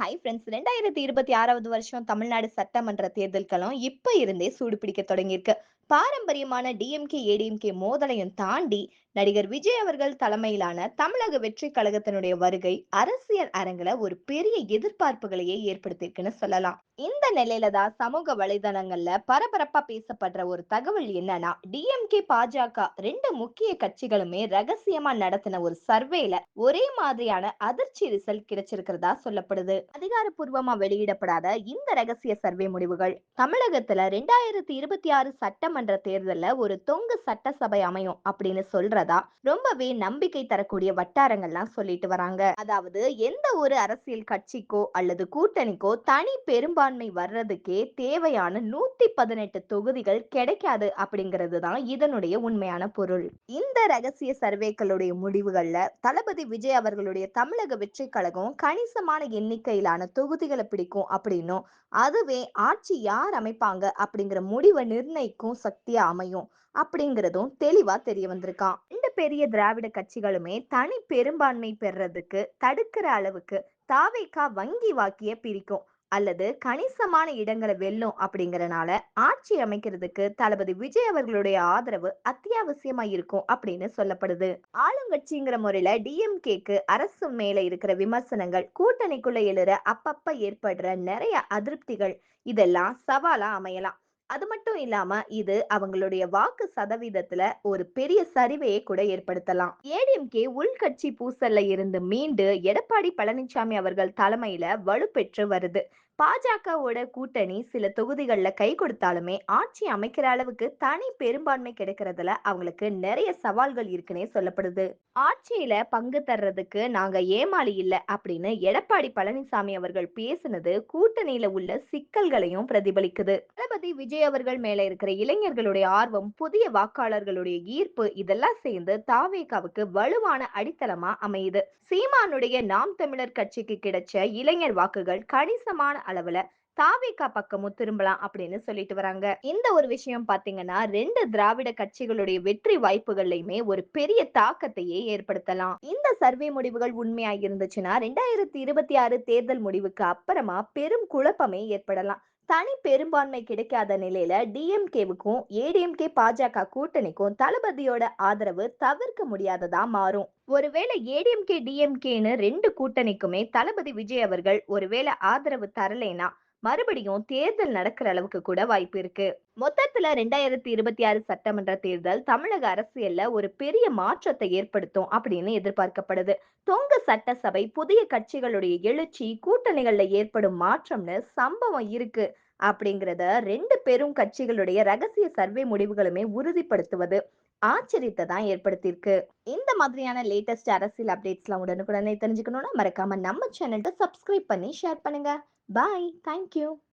Hi friends ரெண்டாயிரத்தி இருபத்தி ஆறாவது வருஷம் தமிழ்நாடு சட்டமன்ற தேர்தல்களும் இப்போ இப்ப இருந்தே சூடு பிடிக்க தொடங்கியிருக்கு. பாரம்பரியமான டிஎம்கே ஏடிஎம்கே மோதலையும் தாண்டி நடிகர் விஜய் அவர்கள் தலைமையிலான தமிழக வெற்றி கழகத்தினுடைய வருகை அரசியல் அரங்குல ஒரு பெரிய எதிர்பார்ப்புகளையே ஏற்படுத்தியிருக்குன்னு சொல்லலாம். இந்த நிலையில தான் சமூக வலைதளங்கள்ல பரபரப்பா பேசப்படுற ஒரு தகவல் என்னன்னா டிஎம்கே பாஜக ரெண்டு முக்கிய கட்சிகளுமே ரகசியமா நடத்தின ஒரு சர்வேல ஒரே மாதிரியான அதிர்ச்சி ரிசல்ட் கிடைச்சிருக்கிறதா சொல்லப்படுது. அதிகாரப்பூர்வமா வெளியிடப்படாத இந்த ரகசிய சர்வே முடிவுகள் தமிழகத்துல ரெண்டாயிரத்தி இருபத்தி ஆறு சட்டமன்ற தேர்தல்ல ஒரு தொங்கு சட்டசபை அமையும் அப்படின்னு சொல்றதா ரொம்பவே நம்பிக்கை தரக்கூடிய வட்டாரங்கள்லாம் சொல்லிட்டு வராங்க. அதாவது எந்த ஒரு அரசியல் கட்சிக்கோ அல்லது கூட்டணிக்கோ தனி பெரும்பான்மை வர்றதுக்கே தேவையான நூத்தி பதினெட்டு தொகுதிகள் கிடைக்காது அப்படிங்கிறது தான் இதனுடைய உண்மையான பொருள். இந்த ரகசிய சர்வேக்களுடைய முடிவுகள்ல தளபதி விஜய் அவர்களுடைய தமிழக வெற்றி கழகம் கணிசமான எண்ணிக்கையிலான தொகுதிகளை பிடிக்கும் அப்படின்னும் அதுவே ஆட்சி யார் அமைப்பாங்க அப்படிங்கிற முடிவை நிர்ணயிக்கும் சக்தியா அமையும் அப்படிங்கிறதும் தெளிவா தெரிய வந்திருக்கான் ரெண்டு பெரிய திராவிட கட்சிகளுமே தனி பெரும்பான்மை பெறதுக்கு தடுக்கிற அளவுக்கு தாவேக்கா வங்கி வாக்கிய பிரிக்கும் அல்லது கணிசமான இடங்களை வெல்லும் அப்படிங்கறனால ஆட்சி அமைக்கிறதுக்கு தளபதி விஜய் அவர்களுடைய ஆதரவு அத்தியாவசியமா இருக்கும் அப்படின்னு சொல்லப்படுது. ஆளுங்கட்சிங்கிற முறையில டிஎம்கேக்கு அரசு மேல இருக்கிற விமர்சனங்கள் கூட்டணிக்குள்ள எழுற அப்பப்ப ஏற்படுற நிறைய அதிருப்திகள் இதெல்லாம் சவாலா அமையலாம். அது மட்டும் இல்லாம இது அவங்களுடைய வாக்கு சதவீதத்துல ஒரு பெரிய சரிவையை கூட ஏற்படுத்தலாம். ஏடிஎம்கே உள்கட்சி பூசல்ல இருந்து மீண்டு எடப்பாடி பழனிசாமி அவர்கள் தலைமையில வலுப்பெற்று வருது. பாஜகவோட கூட்டணி சில தொகுதிகளில் கை கொடுத்தாலுமே ஆட்சி அமைக்கிற அளவுக்கு தனி பெரும்பான்மை கிடைக்கிறதுல அவங்களுக்கு நிறைய சவால்கள் இருக்குன்னே சொல்லப்படுது. ஆட்சியில பங்கு தர்றதுக்கு நாங்க ஏமாளி இல்லை அப்படின்னு எடப்பாடி பழனிசாமி அவர்கள் பேசினது கூட்டணியில உள்ள சிக்கல்களையும் பிரதிபலிக்குது. தளபதி விஜய் அவர்கள் மேல இருக்கிற இளைஞர்களுடைய ஆர்வம் புதிய வாக்காளர்களுடைய ஈர்ப்பு இதெல்லாம் சேர்ந்து தாவேகாவுக்கு வலுவான அடித்தளமா அமையுது. சீமானுடைய நாம் தமிழர் கட்சிக்கு கிடைச்ச இளைஞர் வாக்குகள் கணிசமான அளவுல தாவேகா பக்கமும் திரும்பலாம் அப்படின்னு சொல்லிட்டு வராங்க. இந்த ஒரு விஷயம் பாத்தீங்கன்னா ரெண்டு திராவிட கட்சிகளுடைய வெற்றி வாய்ப்புகள்லயுமே ஒரு பெரிய தாக்கத்தையே ஏற்படுத்தலாம். இந்த சர்வே முடிவுகள் உண்மையா இருந்துச்சுன்னா ரெண்டாயிரத்தி இருபத்தி ஆறு தேர்தல் முடிவுக்கு அப்புறமா பெரும் குழப்பமே ஏற்படலாம். தனி பெரும்பான்மை கிடைக்காத நிலையில டிஎம்கேவுக்கும் ஏடிஎம்கே பாஜக கூட்டணிக்கும் தளபதியோட ஆதரவு தவிர்க்க முடியாததா மாறும். ஒருவேளை ஏடிஎம்கே டிஎம்கேன்னு ரெண்டு கூட்டணிக்குமே தளபதி விஜய் அவர்கள் ஒருவேளை ஆதரவு தரலைனா மறுபடியும் தேர்தல் நடக்கிற அளவுக்கு கூட வாய்ப்பு இருக்கு. மொத்தத்துல ரெண்டாயிரத்தி இருபத்தி ஆறு சட்டமன்ற தேர்தல் தமிழக அரசியல்ல ஒரு பெரிய மாற்றத்தை ஏற்படுத்தும் அப்படின்னு எதிர்பார்க்கப்படுது. தொங்க சட்டசபை புதிய கட்சிகளுடைய எழுச்சி கூட்டணிகள்ல ஏற்படும் மாற்றம்னு சம்பவம் இருக்கு அப்படிங்கிறத ரெண்டு பெரும் கட்சிகளுடைய ரகசிய சர்வே முடிவுகளுமே உறுதிப்படுத்துவது ஆச்சரியத்தை தான் ஏற்படுத்தியிருக்கு. இந்த மாதிரியான லேட்டஸ்ட் அரசியல் அப்டேட்ஸ்லாம் உடனுக்குடனே தெரிஞ்சுக்கணும்னா மறக்காம நம்ம சேனல்கிட்ட சப்ஸ்கிரைப் பண்ணி ஷேர் பண்ணுங்க. Bye. Thank you.